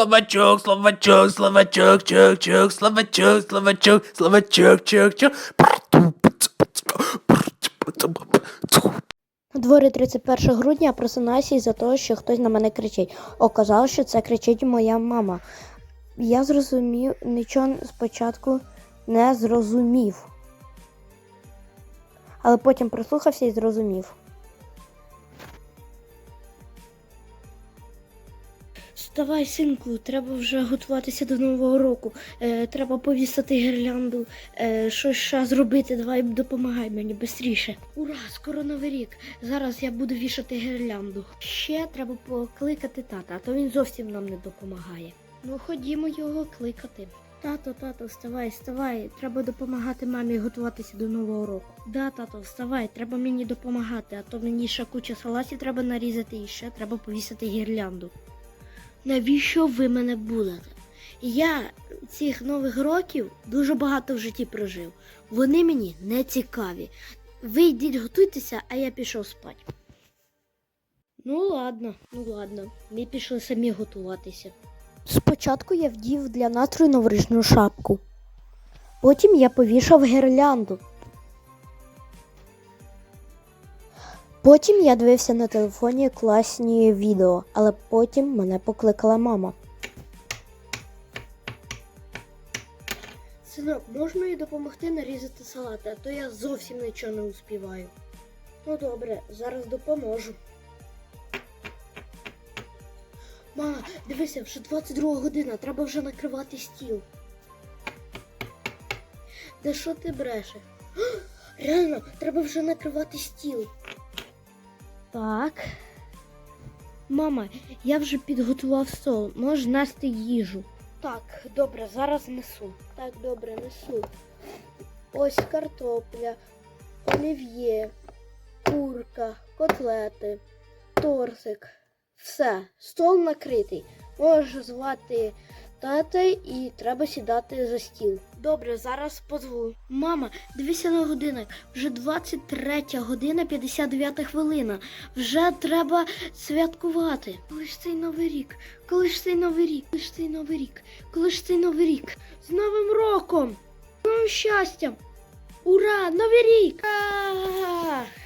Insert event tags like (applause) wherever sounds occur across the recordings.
словачок, словачок, словачок, чок, чок, словачок, словачок, словачок, чок, чок. У дворі 31 грудня просинаюся із-за того, що хтось на мене кричить. Оказалось, що це кричить моя мама. Я зрозумів, нічого спочатку не зрозумів. Але потім прислухався і зрозумів. Вставай, синку, треба вже готуватися до нового року. Е, треба повісити гірлянду, е, щось ще зробити. Давай допомагай мені швидше. Ура, скоро новий рік. Зараз я буду вішати гірлянду. Ще треба покликати тата, а то він зовсім нам не допомагає. Ну ходімо його кликати. Тато, тато, вставай, вставай. Треба допомагати мамі готуватися до нового року. Да, тато, вставай, треба мені допомагати, а то мені ще куча салатів треба нарізати і ще треба повісити гірлянду. Навіщо ви мене будете? Я цих нових років дуже багато в житті прожив. Вони мені не цікаві. Ви йдіть готуйтеся, а я пішов спати. Ну ладно, ну ладно, ми пішли самі готуватися. Спочатку я вдів для настрою новорічну шапку. Потім я повішав гірлянду. Потім я дивився на телефоні класні відео, але потім мене покликала мама. Синок, можна їй допомогти нарізати салати, а то я зовсім нічого не успіваю. Ну добре, зараз допоможу. Мама, дивися, вже 22 година, треба вже накривати стіл. Да що ти брешеш? Реально, треба вже накривати стіл. Так. Мама, я вже підготував стол. Можеш нести їжу. Так, добре, зараз несу. Так, добре, несу. Ось картопля, олів'є, курка, котлети, торсик. Все, стол накритий. Можеш звати тата і треба сідати за стіл. Добре, зараз позву. Мама, дивися на годинник. Вже 23 година 59 хвилина. Вже треба святкувати. Коли ж цей новий рік? Коли ж цей новий рік? Коли ж цей новий рік? Коли ж цей новий рік? З Новим роком! З Новим щастям! Ура! Новий рік! А, а, новий рік!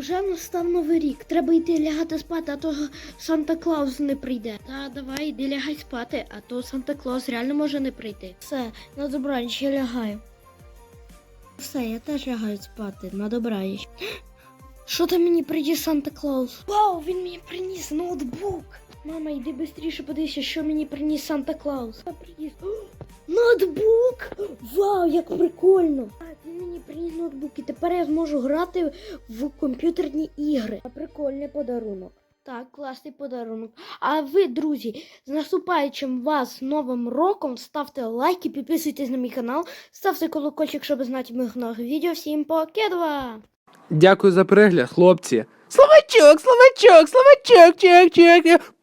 Уже настав новий рік. Треба йти лягати спати, а то Санта Клаус не прийде. Та давай йди лягай спати, а то Санта Клаус реально може не прийти. Все, на добраніч я лягаю. Все, я теж лягаю спати. На добраніч. (gasps) Що там мені приніс Санта Клаус? Вау, він мені приніс ноутбук. Мама, йди швидше подивися, що мені приніс Санта Клаус. Приніс? (gasps) Ноутбук! Вау, як прикольно! Мені приніс ноутбук, і тепер я зможу грати в комп'ютерні ігри. Прикольний подарунок. Так, класний подарунок. А ви, друзі, з наступаючим вас новим роком ставте лайки, підписуйтесь на мій канал, ставте колокольчик, щоб знати моїх нових відео. Всім покедва! Дякую за перегляд, хлопці. Словачок, словачок, словачок, чок, чок.